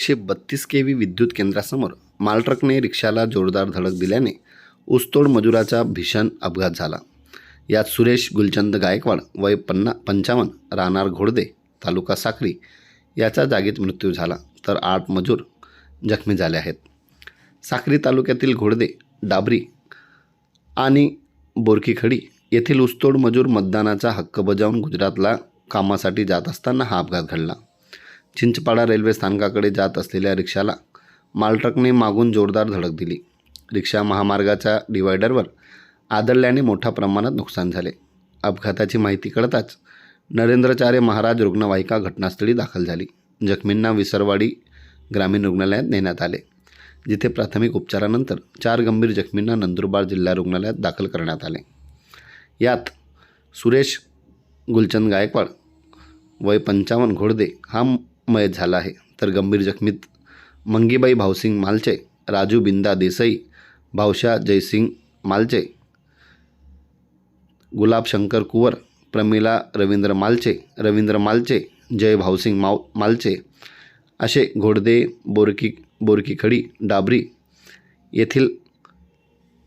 एकशे बत्तीस K V विद्युत केंद्रासमोर मालट्रकने रिक्षाला जोरदार धडक दिल्याने ऊसतोड मजुराचा भीषण अपघात झाला. यात सुरेश गुलचंद गायकवाड वय पन्ना पंचावन्न राहणार घोडदे तालुका साखरी याचा जागीत मृत्यू झाला तर आठ मजूर जखमी झाले आहेत. साखरी तालुक्यातील घोडदे डाबरी आणि बोरकीखडी येथील ऊसतोड मजूर मतदानाचा हक्क बजावून गुजरातला कामासाठी जात असताना हा अपघात घडला. चिंचपाडा रेल्वे स्थानकाकडे जात असलेल्या रिक्षाला मालट्रकने मागून जोरदार धडक दिली. रिक्षा महामार्गाच्या डिवायडरवर आदळल्याने मोठ्या प्रमाणात नुकसान झाले. अपघाताची माहिती कळताच नरेंद्रचार्य महाराज रुग्णवाहिका घटनास्थळी दाखल झाली. जखमींना विसरवाडी ग्रामीण रुग्णालयात नेण्यात आले. जिथे प्राथमिक उपचारानंतर चार गंभीर जखमींना नंदुरबार जिल्हा रुग्णालयात दाखल करण्यात आले. यात सुरेश गुलचंद गायकवाड वय पंचावन्न घोडदे हा मयत झाला आहे. तर गंभीर जखमीत मंगीबाई भावसिंग मालचे राजू बिंदा देसाई भावशा जयसिंग मालचे गुलाब शंकर कुवर प्रमिला रवींद्र मालचे रवींद्र मालचे जय भावसिंग माव मालचे असे घोडदे बोरकी बोरकीखडी डाबरी येथील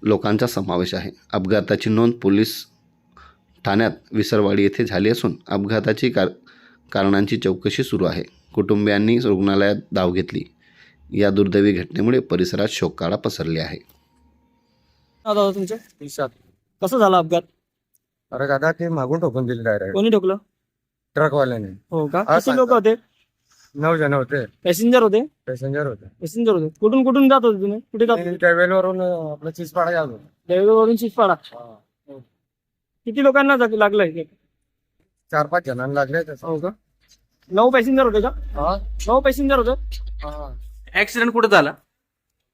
लोकांचा समावेश आहे. अपघाताची नोंद पोलीस ठाण्यात विसरवाडी येथे झाली असून अपघाताची कार कारणांची चौकशी सुरू आहे. कुटुंबियांनी रुग्णालयात धाव घेतली. या दुर्दैवी घटनेमुळे परिसरात शोककाळा पसरली आहे. नाव दादा तुमचं? दिशात कसं झाला अपघात? अरे दादा ते मागून ठोकून दिले डायरेक्ट कोणी ठोकलं? ट्रकवाल्याने. हो का? हा, किती लोक होते? नऊ जण होते. पॅसेंजर होते? पॅसेंजर होते. पॅसेंजर होते. कुठून कुठून जात होते तुम्ही? कुठे जात होते? ट्रॅव्हलवरून आपलं चिचपाडा जात होतो. देवगडवरून शिसपाडा किती लोकांना जाग- लागलंय चार पाच जणांना लागले तसं. हो का? नऊ पॅसेंजर होते का? हा? नऊ पॅसेंजर होते? हा. ऍक्सिडेंट कुठे झाला?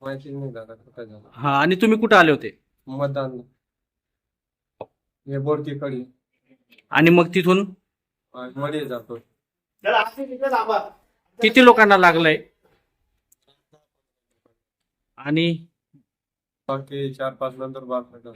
माहिती नाही दादा कुठं झालं? हा आणि तुम्ही कुठे आले होते? मतदान. हे बोडकी कडी आणि मग तिथून? मध्ये जातो. किती लोकांना लागलंय? आणि? बाकी चार पाच नंतर बातम्या